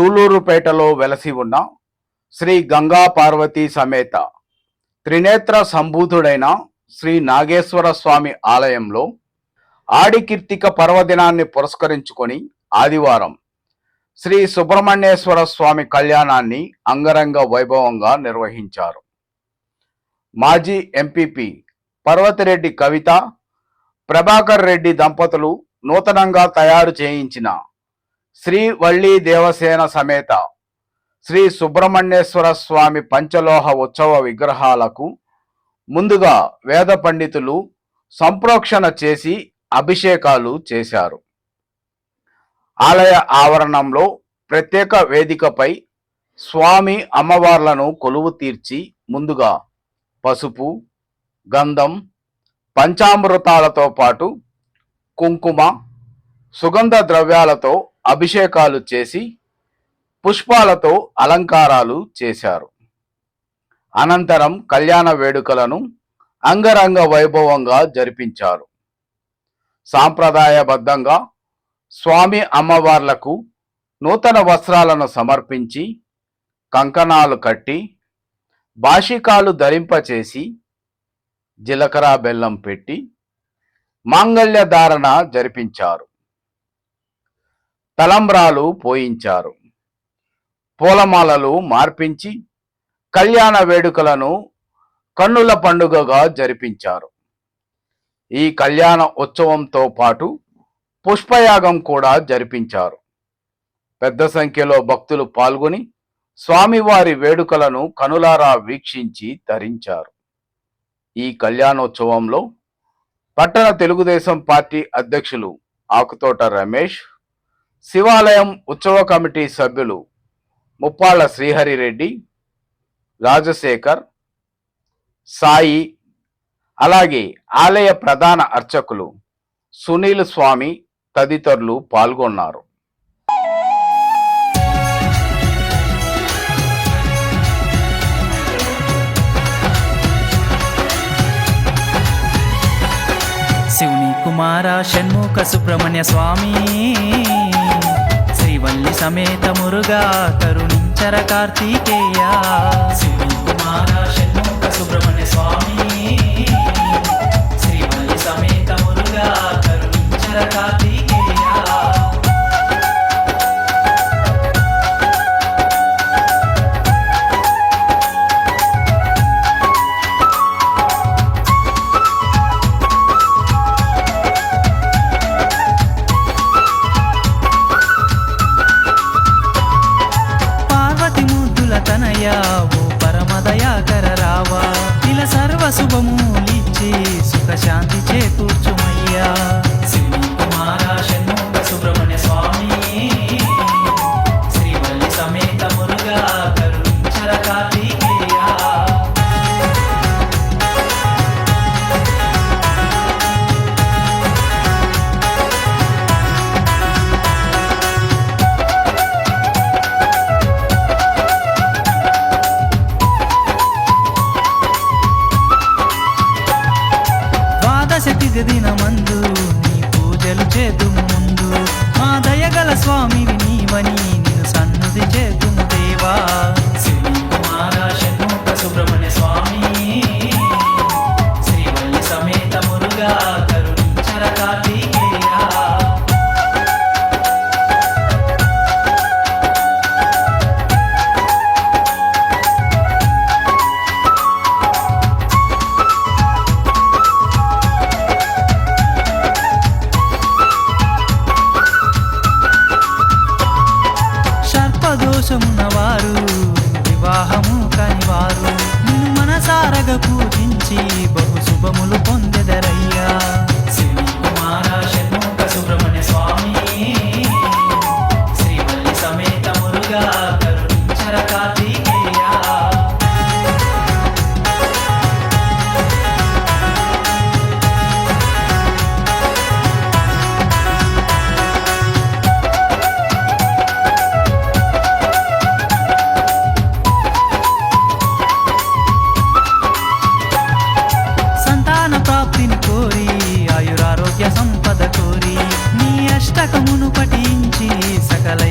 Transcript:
సూలూరుపేటలో వెలసి ఉన్న శ్రీ గంగా పార్వతీ సమేత త్రినేత్ర సంభూతుడైన శ్రీ నాగేశ్వర స్వామి ఆలయంలో ఆడికీర్తిక పర్వదినాన్ని పురస్కరించుకొని ఆదివారం శ్రీ సుబ్రహ్మణ్యేశ్వర స్వామి కళ్యాణాన్ని అంగరంగ వైభవంగా నిర్వహించారు. మాజీ ఎంపీపీ పర్వతిరెడ్డి కవిత ప్రభాకర్ రెడ్డి దంపతులు నూతనంగా తయారు చేయించిన శ్రీ వల్లి దేవసేన సమేత శ్రీ సుబ్రహ్మణ్యేశ్వర స్వామి పంచలోహ ఉత్సవ విగ్రహాలకు ముందుగా వేద పండితులు సంప్రోక్షణ చేసి అభిషేకాలు చేశారు. ఆలయ ఆవరణంలో ప్రత్యేక వేదికపై స్వామి అమ్మవార్లను కొలువు తీర్చి ముందుగా పసుపు గంధం పంచామృతాలతో పాటు కుంకుమ సుగంధ ద్రవ్యాలతో అభిషేకాలు చేసి పుష్పాలతో అలంకారాలు చేశారు. అనంతరం కళ్యాణ వేడుకలను అంగరంగ వైభవంగా జరిపించారు. సాంప్రదాయబద్ధంగా స్వామి అమ్మవార్లకు నూతన వస్త్రాలను సమర్పించి కంకణాలు కట్టి బాషికాలు ధరింపచేసి జీలకర్ర బెల్లం పెట్టి మాంగళ్య ధారణ జరిపించారు. తలంబ్రాలు పోయించారు. పూలమాలలు మార్పించి కళ్యాణ వేడుకలను కన్నుల పండుగగా జరిపించారు. ఈ కళ్యాణ ఉత్సవంతో పాటు పుష్పయాగం కూడా జరిపించారు. పెద్ద సంఖ్యలో భక్తులు పాల్గొని స్వామివారి వేడుకలను కనులారా వీక్షించి తరించారు ఈ కళ్యాణోత్సవంలో పట్టణ తెలుగుదేశం పార్టీ అధ్యక్షులు ఆకుతోట రమేష్ శివాలయం ఉత్సవ కమిటీ సభ్యులు ముప్పాళ్ళ శ్రీహరిరెడ్డి రాజశేఖర్ సాయి అలాగే ఆలయ ప్రధాన అర్చకులు సునీల్ స్వామి తదితరులు పాల్గొన్నారు. శివుని కుమార షణ్ముఖ సుబ్రహ్మణ్య స్వామి శ్రీవల్లి సమేత మురుగా కరుణించర కార్తీకేయ. రావా ఇలా సర్వ శుభములిచ్చి చేకూర్చు ద్వాదశ తిథి దినమందు నీ పూజలు చేదు ముందు మా దయగల స్వామివి నీవని నేను సన్నది చేదు వివాహము కనివారు. నిన్ను మనసారగ పూజించి బహు శుభములు పొందెదరయ్యా. పఠించి సకల